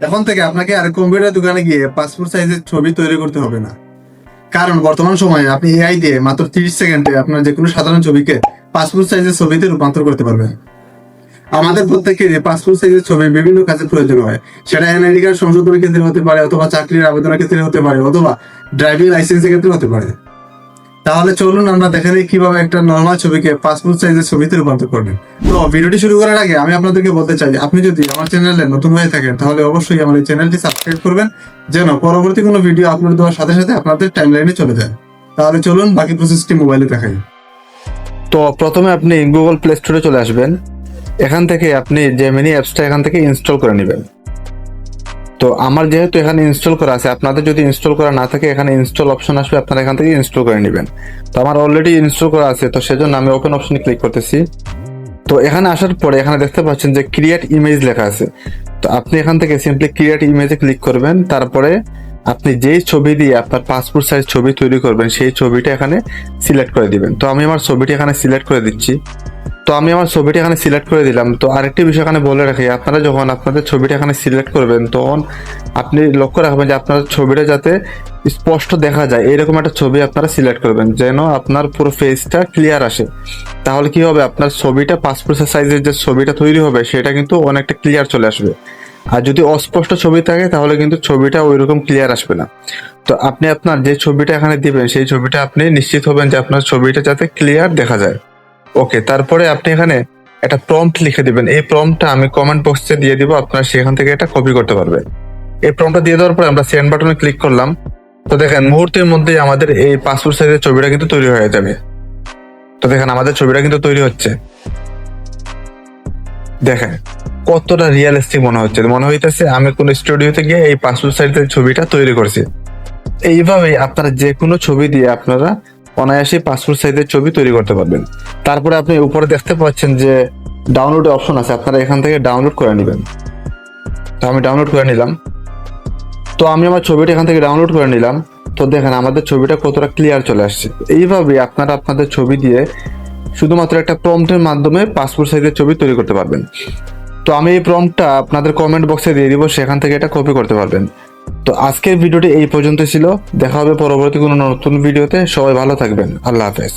এখন থেকে আপনাকে আর কম্পিউটার দোকানে গিয়ে পাসপোর্ট সাইজের ছবি তৈরি করতে হবে না। কারণ বর্তমান সময়ে আপনি এআই দিয়ে মাত্র তিরিশ সেকেন্ডে আপনার যে কোনো সাধারণ ছবিকে পাসপোর্ট সাইজের ছবিতে রূপান্তর করতে পারবেন। আমাদের প্রত্যেকের পাসপোর্ট সাইজের ছবি বিভিন্ন কাজে প্রয়োজন হয়। সেটা এনআইডি কার্ড সংশোধনের ক্ষেত্রে হতে পারে অথবা চাকরির আবেদনের ক্ষেত্রে হতে পারে অথবা ড্রাইভিং লাইসেন্সের ক্ষেত্রে হতে পারে। তাহলে চলুন আমরা দেখে নিই কীভাবে একটা নর্মাল ছবিকে পাসপোর্ট সাইজের ছবিতে রূপান্তর করবেন। তো ভিডিওটি শুরু করার আগে আমি আপনাদেরকে বলতে চাই আপনি যদি আমার চ্যানেলে নতুন হয়ে থাকেন, তাহলে অবশ্যই আমার এই চ্যানেলটি সাবস্ক্রাইব করবেন, যেন পরবর্তী কোনো ভিডিও আপলোড দেওয়ার সাথে সাথে আপনাদের টাইমলাইনে চলে যায়। তাহলে চলুন বাকি প্রসেসটি মোবাইলে দেখাই। তো প্রথমে আপনি গুগল প্লে স্টোরে চলে আসবেন। এখান থেকে আপনি জেমিনি অ্যাপসটা এখান থেকে ইনস্টল করে নেবেন। তো আমার যেহেতু এখানে ইনস্টল করা আছে, আপনাদের যদি ইনস্টল করা না থাকে, এখানে ইনস্টল অপশন আসবে, আপনারা এখান থেকে ইনস্টল করে নেবেন। তো আমার অলরেডি ইনস্টল করা আছে, তো সেজন্য আমি ওপেন অপশনে ক্লিক করতেছি। তো এখানে আসার পরে এখানে দেখতে পাচ্ছেন যে ক্রিয়েট ইমেজ লেখা আছে। তো আপনি এখান থেকে সিম্পলি ক্রিয়েট ইমেজে ক্লিক করবেন, তারপরে আপনি যেই ছবি দিয়ে আপনার পাসপোর্ট সাইজ ছবি তৈরি করবেন, সেই ছবিটা এখানে সিলেক্ট করে দিবেন। তো আমি আমার ছবিটি এখানে সিলেক্ট করে দিচ্ছি। তো আমি আমার ছবিটি এখানে সিলেক্ট করে দিলাম। তো আরেকটি বিষয় এখানে বলে রাখি, আপনারা যখন আপনাদের ছবিটা এখানে সিলেক্ট করবেন, তখন আপনি লক্ষ্য রাখবেন যে আপনার ছবিটা যাতে স্পষ্ট দেখা যায়। এরকম একটা ছবি আপনারা সিলেক্ট করবেন, যেন আপনার পুরো ফেসটা ক্লিয়ার আসে। তাহলে কি হবে? আপনার ছবিটা পাসপোর্ট সাইজের যে ছবিটা তৈরি হবে, সেটা কিন্তু অনেকটা ক্লিয়ার চলে আসবে। আর যদি অস্পষ্ট ছবি থাকে, তাহলে কিন্তু ছবিটা ওই রকম ক্লিয়ার আসবে না। তো আপনি আপনার যে ছবিটা এখানে দিবেন, সেই ছবিটা আপনি নিশ্চিত হবেন যে আপনার ছবিটা যাতে ক্লিয়ার দেখা যায়। ওকে তারপরে আপনি এখানে একটা প্রম্পট লিখে দিবেন। এই প্রম্পটটা আমি কমেন্ট বক্সে দিয়ে দিব, আপনার সেখান থেকে এটা কপি করতে পারবেন। এই প্রম্পটটা দিয়ে দেওয়ার পরে আমরা সেন্ড বাটনে ক্লিক করলাম। তো দেখেন, মুহূর্তের মধ্যেই আমাদের এই পাসপোর্ট সাইজের ছবিটা কিন্তু তৈরি হয়ে যাবে। তো দেখেন, আমাদের ছবিটা কিন্তু তৈরি হচ্ছে। দেখেন, কতটা রিয়েলিস্টিক মনে হচ্ছে। মনে হইতেছে আমি কোনো স্টুডিওতে গিয়ে এই পাসপোর্ট সাইজের ছবিটা তৈরি করছি। এইভাবেই আপনারা যে কোনো ছবি দিয়ে আপনারা অনায়াসে পাসপোর্ট সাইজের ছবি তৈরি করতে পারবেন। তারপরে আপনি উপরে দেখতে পাচ্ছেন যে ডাউনলোড অপশন আছে, আপনারা এখান থেকে ডাউনলোড করে নেবেন। তো আমি ডাউনলোড করে নিলাম। তো আমি আমার ছবিটা এখান থেকে ডাউনলোড করে নিলাম। তো দেখেন আমাদের ছবিটা কতটা ক্লিয়ার চলে আসছে। এইভাবে আপনারা আপনাদের ছবি দিয়ে শুধুমাত্র একটা প্রম্পটের মাধ্যমে পাসপোর্ট সাইজের ছবি তৈরি করতে পারবেন। তো আমি এই প্রম্পটটা আপনাদের কমেন্ট বক্সে দিয়ে দিব, সেখান থেকে এটা কপি করতে পারবেন। তো আজকের ভিডিওটি এই পর্যন্ত ছিল। দেখা হবে পরবর্তী কোনো নতুন ভিডিওতে। সবাই ভালো থাকবেন। আল্লাহ হাফেজ।